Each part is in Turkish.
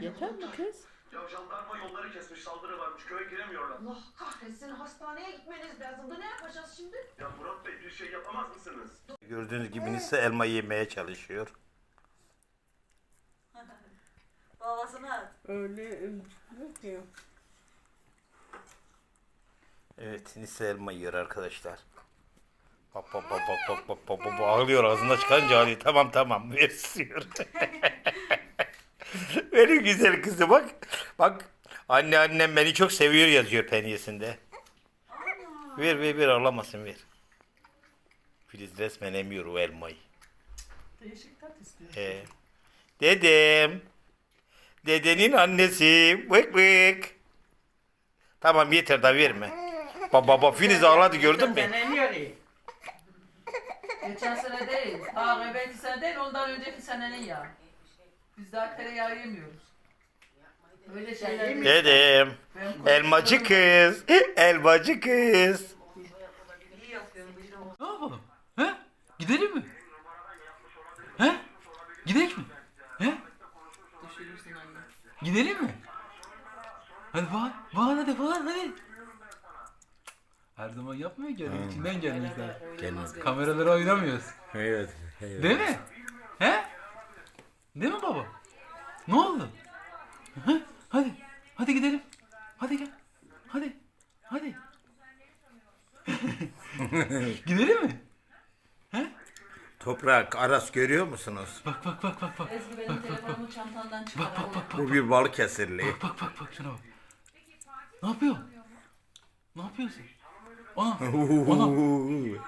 Yeter mi kız? Ya jandarma yolları kesmiş saldırı varmış. Köye giremiyorlar. Allah kahretsin hastaneye gitmeniz lazımdı. Ne yapacağız şimdi? Ya Murat Bey bir şey yapamaz mısınız? Gördüğünüz gibi Nisa elma yemeye çalışıyor. Babasına at. Öyle yok ya. Evet Nisa elma yiyor arkadaşlar. Bak bak bak bak bak bak bak bak ağlıyor ağzına çıkarınca ağlıyor. Tamam tamam versiyor. Benim güzel kızı bak. Bak anne annem beni çok seviyor yazıyor peniyesinde. Ver ver ver ağlamasın ver. Filiz resmen emiyor o elmayı. Değişik tat istiyor. Ee, dedem. Dedenin annesi. Bık bık. Tamam yeter da verme. Baba baba Filiz ağladı gördün mü? İyi. Geçen sene değil. Daha evvelki sene değil ondan önceki senenin ya. Biz daha tereyağı yemiyoruz. Öyle şeyler. Dedem. Ben Elmacı kız. Elmacı kız. Ne yapalım? He? Gidelim mi? He? Gidelim mi? Gidelim mi? Hadi bağır, bağır hadi bağır hadi. Her zaman yapmıyor ki. yani içinden. Oynamaz benim. Kameralara oynamıyoruz. Evet. Değil mi? He? Değil mi baba? Ne oldu? He? Hadi. Hadi gidelim. Hadi gel. Hadi. Hadi. gidelim mi? Toprak Aras görüyor musunuz? Bak bak bak bak bak. Ezgi benim telefonumu çantandan çıkar. Bak bak bak bak. Bu bir Balıkesirli. Bak bak bak şuna bak. Ne yapıyor? Ne yapıyorsun? Ana. Ana.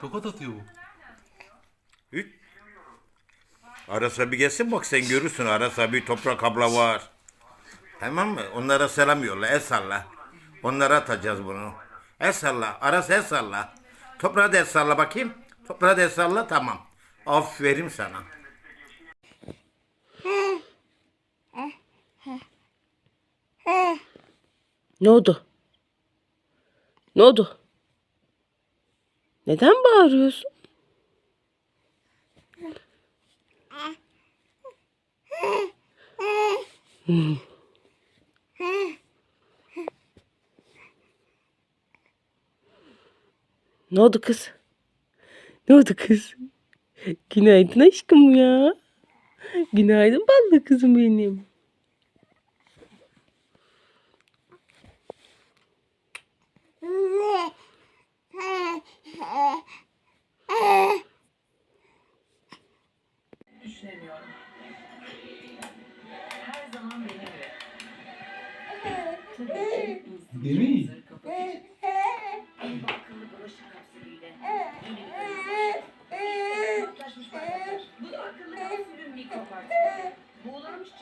Tokat atıyor bu. Üç. Aras abi gelsin bak sen görürsün Aras abi Toprak abla var. Tamam mı? Onlara selam yolla el salla. Onlara atacağız bunu. El salla. Aras el salla. Toprağa da el salla bakayım. Toprağa da salla tamam. Aferin sana. Ne oldu? Ne oldu? Neden bağırıyorsun? Ne oldu kız? Ne oldu kız? Günaydın aşkım ya. Günaydın ballı kızım benim. Düşünemiyorum. Her zaman benim. Değil mi?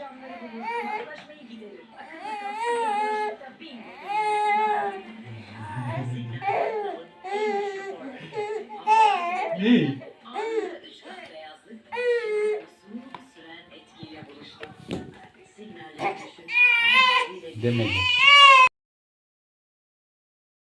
Buğulamış camları bulur, uzaklaşmayı giderir. Akıllı bulaşıkta bin Ne? Anında